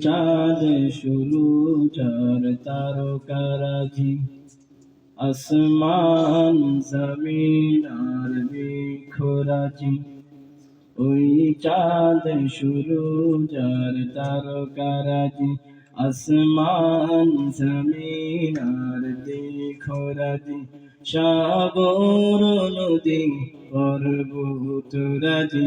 চাঁদ শুরু যার তারকারাজি। আসমান, জমিন আর বিখরাজি ওই চাঁদ শুরু যার তারকারাজি। আসমান, জমিন আর দেখরাজি সাগর, নদী, পর্বত রাজি।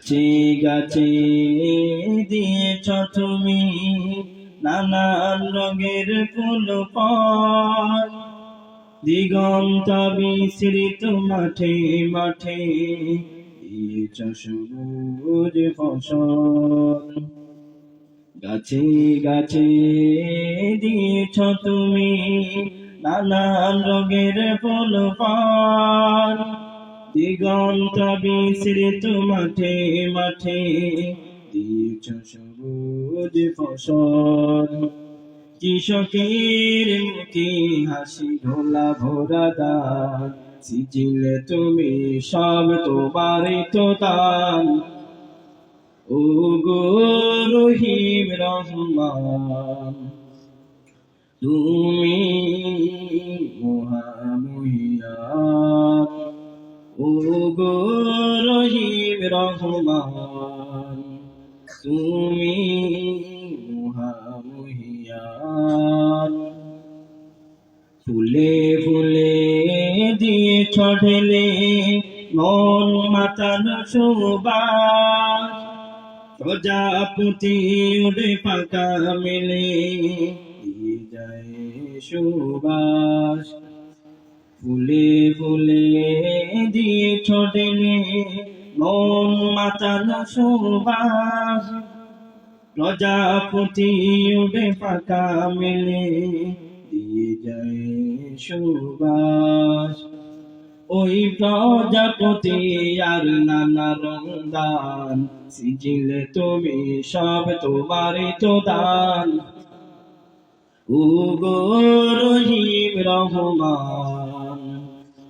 গাছে গাছে দিয়েছ তুমি নানান রঙের ফুল দিগন্ত বিস্তৃত মাঠে মাঠে দিয়েছ সবুজ ফসল। গাছে গাছে দিয়েছ তুমি নানান রঙের ফুল ফল। দিগন্ত মাঠে মাঠে। দিয়েছ সবুজ ফসল। কৃষকের মুখে হাসি ঢোলা ভোরা দান। সিজিলে তুমি সব তোমারই তো দান ও গো রহিম রহমান রহিম রহমান তুমি মহামহিয়ান ফুলে ফুলে দিয়ে ছড়লে মন মাতানো সুবাস প্রজাপতি উড়ে পাকা মেলে যায় সুবাস। ফুলে ফুলে দিয়ে ছড়লে মন মাতানো সুবাস। প্রজাপতি উড়ে পাকা মেলে দিয়ে যায় সুবাস। ওই প্রজাপতি আর নানা রঙদান সিজিলে তুমি সব তোমারই তো দান। ও গো রহিম রহমান